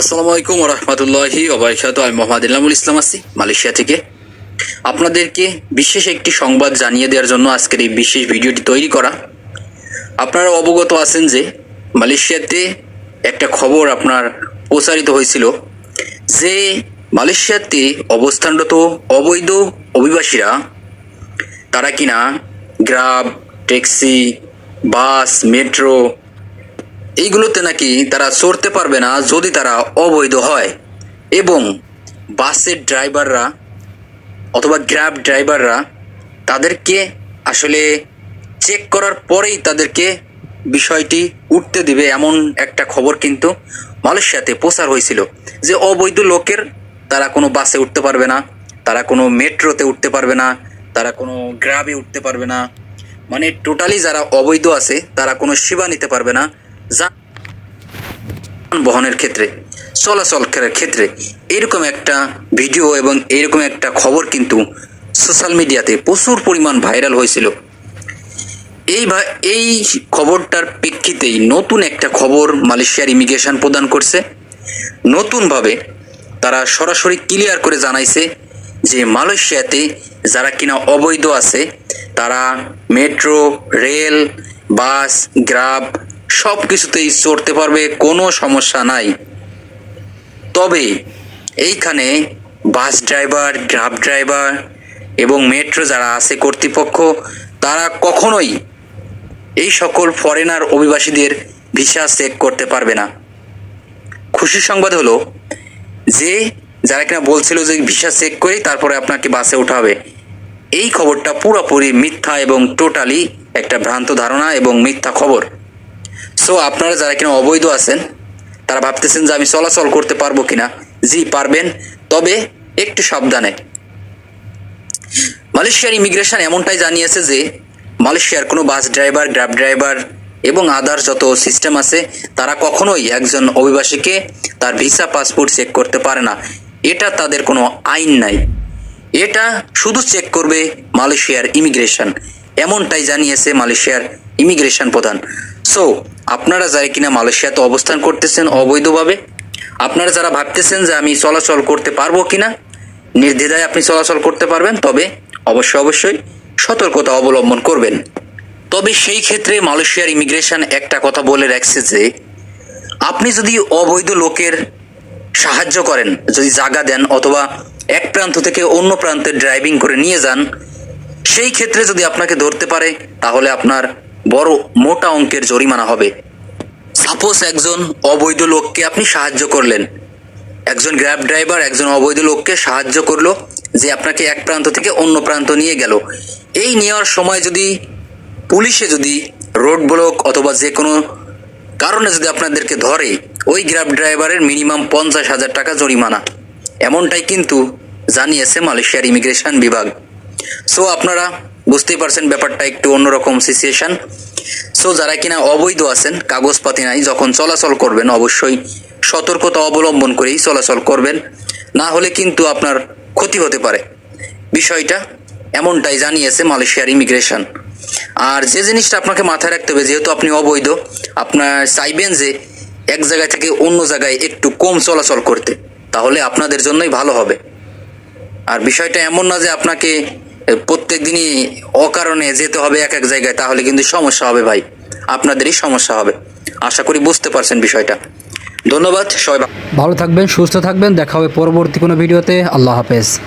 আসসালামু আলাইকুম রহমতুল্লাহি ওবরাকাতু আমি মোহাম্মদ ইলামুল ইসলাম আছি মালয়েশিয়া থেকে। আপনাদেরকে বিশেষ একটি সংবাদ জানিয়ে দেওয়ার জন্য আজকের এই বিশেষ ভিডিওটি তৈরি করা। আপনারা অবগত আছেন যে মালয়েশিয়াতে একটা খবর আপনার প্রচারিত হয়েছিল যে মালয়েশিয়াতে অবস্থানরত অবৈধ অভিবাসীরা তারা কিনা গ্রাব, ট্যাক্সি, বাস, মেট্রো এইগুলোতে নাকি তারা চড়তে পারবে না যদি তারা অবৈধ হয়। এবং বাসের ড্রাইভাররা অথবা গ্র্যাব ড্রাইভাররা তাদেরকে আসলে চেক করার পরেই তাদেরকে বিষয়টি উঠতে দিবে এমন একটা খবর কিন্তু মালয়েশিয়াতে প্রচার হয়েছিল যে অবৈধ লোকের তারা কোনো বাসে উঠতে পারবে না, তারা কোনো মেট্রোতে উঠতে পারবে না, তারা কোনো গ্রাবে উঠতে পারবে না। মানে টোটালি যারা অবৈধ আছে তারা কোনো সেবা নিতে পারবে না। বহনের ক্ষেত্রে, চলাচল করার ক্ষেত্রে এরকম একটা ভিডিও এবং এরকম একটা খবর কিন্তু সোশ্যাল মিডিয়াতে প্রচুর পরিমাণ ভাইরাল হয়েছিল। এই এই খবরটার প্রেক্ষিতেই নতুন একটা খবর মালয়েশিয়ার ইমিগ্রেশন প্রদান করছে। নতুনভাবে তারা সরাসরি ক্লিয়ার করে জানাইছে যে মালয়েশিয়াতে যারা কিনা অবৈধ আছে, তারা মেট্রো, রেল, বাস, গ্রাব সব কিছুতেই চড়তে পারবে, কোনো সমস্যা নাই। তবে এইখানে বাস ড্রাইভার গ্রাব ড্রাইভার এবং মেট্রো যারা আছে কর্তৃপক্ষ, তারা কখনোই এই সকল ফরেনার অভিবাসীদের ভিসা চেক করতে পারবে না। খুশির সংবাদ হলো যে, যারা কিনা বলছিল যে ভিসা চেক করেই তারপরে আপনাকে বাসে উঠাবে এই খবরটা পুরোপুরি মিথ্যা এবং টোটালি একটা ভ্রান্ত ধারণা এবং মিথ্যা খবর। সো আপনারা যারা কিনা অবৈধ আছেন, তারা ভাবতেছেন যে আমি চলাচল করতে পারব কিনা। জি, পারবেন, তবে একটু সাবধানে। মালয়েশিয়ার ইমিগ্রেশন এমনটাই জানিয়েছে যে, মালয়েশিয়ার কোনো বাস ড্রাইভার গ্র্যাব ড্রাইভার এবং আদার যত সিস্টেম আছে, তারা কখনোই একজন অভিবাসীকে তার ভিসা পাসপোর্ট চেক করতে পারে না। এটা তাদের কোনো আইন নাই। এটা শুধু চেক করবে মালয়েশিয়ার ইমিগ্রেশন। এমনটাই জানিয়েছে মালয়েশিয়ার ইমিগ্রেশন প্রধান। সো আপনারা যারা কিনা মালয়েশিয়াতে অবস্থান করতেছেন অবৈধভাবে, আপনারা যারা ভাবতেছেন যে আমি চলাচল করতে পারব কিনা, নির্দ্বিধায় আপনি চলাচল করতে পারবেন, তবে অবশ্যই অবশ্যই সতর্কতা অবলম্বন করবেন। তবে সেই ক্ষেত্রে মালয়েশিয়ার ইমিগ্রেশন একটা কথা বলে রাখছে যে, আপনি যদি অবৈধ লোকের সাহায্য করেন, যদি জায়গা দেন অথবা এক প্রান্ত থেকে অন্য প্রান্তে ড্রাইভিং করে নিয়ে যান, সেই ক্ষেত্রে যদি আপনাকে ধরতে পারে, তাহলে আপনার বড় মোটা অঙ্কের জরিমানা হবে। সাপোজ একজন অবৈধ লোককে আপনি সাহায্য করলেন। একজন গ্র্যাব ড্রাইভার একজন অবৈধ লোককে সাহায্য করল যে আপনাকে এক প্রান্ত থেকে অন্য প্রান্ত নিয়ে গেল। এই নেওয়ার সময় যদি পুলিশে যদি রোড ব্লক অথবা যে কোনো কারণে যদি আপনাদেরকে ধরে, ওই গ্র্যাব ড্রাইভারের মিনিমাম পঞ্চাশ হাজার টাকা জরিমানা। এমনটাই কিন্তু জানিয়েছে মালয়েশিয়ার ইমিগ্রেশন বিভাগ। সো আপনারা বুঝতেই পারছেন ব্যাপারটা একটু অন্যরকম সিচুয়েশন সো যারা কিনা অবৈধ আছেন, কাগজপাতি নাই, যখন চলাচল করবেন, অবশ্যই সতর্কতা অবলম্বন করেই চলাচল করবেন। না হলে কিন্তু আপনার ক্ষতি হতে পারে। বিষয়টা এমনটাই জানিয়েছে মালয়েশিয়ার ইমিগ্রেশন আর যে জিনিসটা আপনাকে মাথায় রাখতে হবে, যেহেতু আপনি অবৈধ, আপনার চাইবেন যে এক জায়গা থেকে অন্য জায়গায় একটু কম চলাচল করতে, তাহলে আপনাদের জন্যই ভালো হবে। আর বিষয়টা এমন না যে আপনাকে প্রত্যেক দিনই অকারণে যেতে হবে এক এক জায়গায়, তাহলে কিন্তু সমস্যা হবে ভাই। আপনাদেরই সমস্যা হবে। আশা করি বুঝতে পারছেন বিষয়টা। ধন্যবাদ, সবাই ভালো থাকবেন, সুস্থ থাকবেন, দেখা হবে পরবর্তী কোনো ভিডিওতে। আল্লাহ হাফেজ।